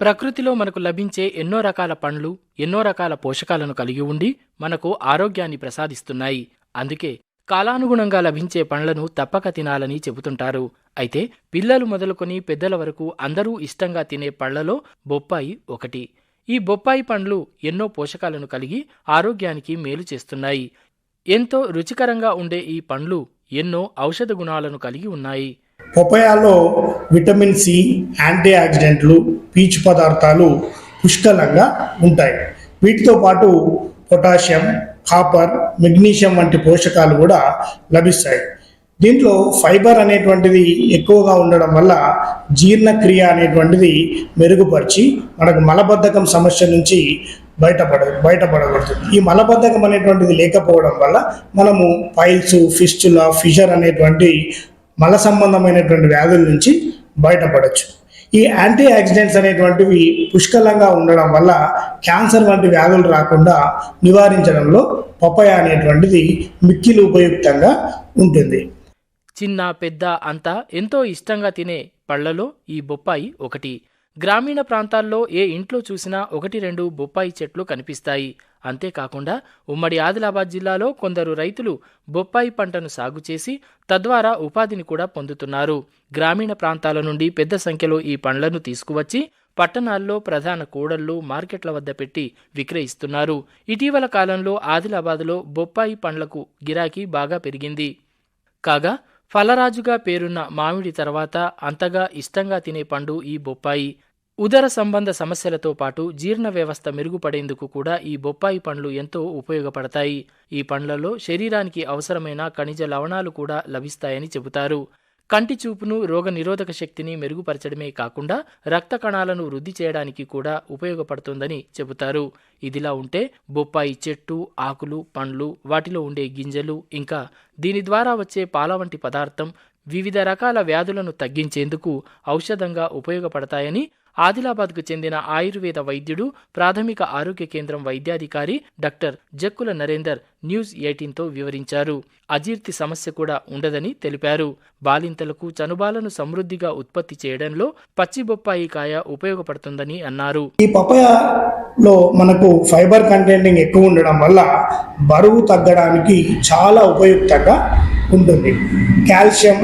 ప్రకృతిలో మనకు లభించే ఎన్నో రకాల పండ్లు ఎన్నో రకాల పోషకాలను కలిగి ఉండి మనకు ఆరోగ్యాన్ని ప్రసాదిస్తున్నాయి. అందుకే కాలానుగుణంగా లభించే పండ్లను తప్పక తినాలని చెబుతుంటారు. అయితే పిల్లలు మొదలుకొని పెద్దల వరకు అందరూ ఇష్టంగా తినే పళ్ళలో బొప్పాయి ఒకటి. ఈ బొప్పాయి పండ్లు ఎన్నో పోషకాలను కలిగి ఆరోగ్యానికి మేలు చేస్తున్నాయి. ఎంతో రుచికరంగా ఉండే ఈ పండ్లు ఎన్నో ఔషధ గుణాలను కలిగి ఉన్నాయి. పొపయాలో విటమిన్ సి యాంటీ ఆక్సిడెంట్లు పీచు పదార్థాలు పుష్కలంగా ఉంటాయి. వీటితో పాటు పొటాషియం కాపర్ మెగ్నీషియం వంటి పోషకాలు కూడా లభిస్తాయి. దీంట్లో ఫైబర్ అనేటువంటిది ఎక్కువగా ఉండడం వల్ల జీర్ణక్రియ అనేటువంటిది మెరుగుపరిచి మనకు మలబద్ధకం సమస్య నుంచి బయటపడ బయటపడబడుతుంది ఈ మలబద్ధకం అనేటువంటిది లేకపోవడం వల్ల మనము పైల్స్ ఫిస్టుల ఫిషర్ అనేటువంటి మల సంబంధమైనటువంటి వ్యాధుల నుంచి బయటపడవచ్చు ఈ యాంటీ ఆక్సిడెంట్స్ అనేటువంటివి పుష్కలంగా ఉండడం వల్ల క్యాన్సర్ వంటి వ్యాధులు రాకుండా నివారించడంలో పపాయ అనేటువంటిది మిక్కిలు ఉపయుక్తంగా ఉంటుంది. చిన్న పెద్ద అంతా ఎంతో ఇష్టంగా తినే పళ్ళలో ఈ బొప్పాయి ఒకటి. గ్రామీణ ప్రాంతాల్లో ఏ ఇంట్లో చూసినా ఒకటి రెండు బొప్పాయి చెట్లు కనిపిస్తాయి. అంతేకాకుండా ఉమ్మడి ఆదిలాబాద్ జిల్లాలో కొందరు రైతులు బొప్పాయి పంటను సాగు చేసి తద్వారా ఉపాధిని కూడా పొందుతున్నారు. గ్రామీణ ప్రాంతాల నుండి పెద్ద సంఖ్యలో ఈ పండ్లను తీసుకువచ్చి పట్టణాల్లో ప్రధాన కూడళ్ళు మార్కెట్ల వద్ద పెట్టి విక్రయిస్తున్నారు. ఇటీవల కాలంలో ఆదిలాబాద్లో బొప్పాయి పండ్లకు గిరాకీ బాగా పెరిగింది. కాగా ఫలరాజుగా పేరున్న మామిడి తర్వాత అంతగా ఇష్టంగా తినే పండు ఈ బొప్పాయి. ఉదర సంబంధ సమస్యలతో పాటు జీర్ణ వ్యవస్థ మెరుగుపడేందుకు కూడా ఈ బొప్పాయి పండ్లు ఎంతో ఉపయోగపడతాయి. ఈ పండ్లలో శరీరానికి అవసరమైన ఖనిజ లవణాలు కూడా లభిస్తాయని చెబుతారు. కంటి చూపును రోగనిరోధక శక్తిని మెరుగుపరచడమే కాకుండా రక్త కణాలను వృద్ధి చేయడానికి కూడా ఉపయోగపడుతుందని చెబుతారు. ఇదిలా ఉంటే బొప్పాయి చెట్టు ఆకులు పండ్లు వాటిలో ఉండే గింజలు ఇంకా దీని ద్వారా వచ్చే పాల వంటి పదార్థం వివిధ రకాల వ్యాధులను తగ్గించేందుకు ఔషధంగా ఉపయోగపడతాయని ఆదిలాబాద్కు చెందిన ఆయుర్వేద వైద్యుడు ప్రాథమిక ఆరోగ్య కేంద్రం వైద్యాధికారి డాక్టర్ జక్కుల నరేందర్ న్యూస్ ఎయిటీన్తో వివరించారు. అజీర్తి సమస్య కూడా ఉండదని తెలిపారు. బాలింతలకు చనుబాలను సమృద్ధిగా ఉత్పత్తి చేయడంలో పచ్చి బొప్పాయి కాయ ఉపయోగపడుతుందని అన్నారు. ఈ పపాయలో మనకు ఫైబర్ కంటెంటింగ్ ఎక్కువ ఉండడం వల్ల బరువు తగ్గడానికి చాలా ఉపయుక్తంగా ఉంటుంది. కాల్షియం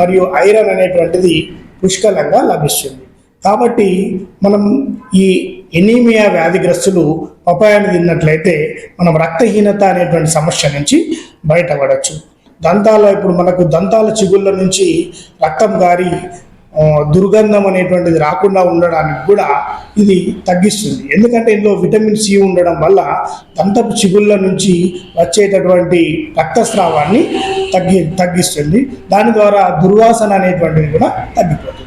మరియు ఐరన్ అనేటువంటిది పుష్కలంగా లభిస్తుంది. కాబట్టి మనం ఈ ఎనీమియా వ్యాధిగ్రస్తులు పపాయాన్ని తిన్నట్లయితే మనం రక్తహీనత అనేటువంటి సమస్య నుంచి బయటపడవచ్చు దంతాల ఇప్పుడు మనకు దంతాల చిగుళ్ళ నుంచి రక్తం గారి దుర్గంధం అనేటువంటిది రాకుండా ఉండడానికి కూడా ఇది తగ్గిస్తుంది. ఎందుకంటే ఇందులో విటమిన్ సి ఉండడం వల్ల దంతపు చిగుళ్ళ నుంచి వచ్చేటటువంటి రక్తస్రావాన్ని తగ్గి తగ్గిస్తుంది. దాని ద్వారా దుర్వాసన అనేటువంటిది కూడా తగ్గిపోతుంది.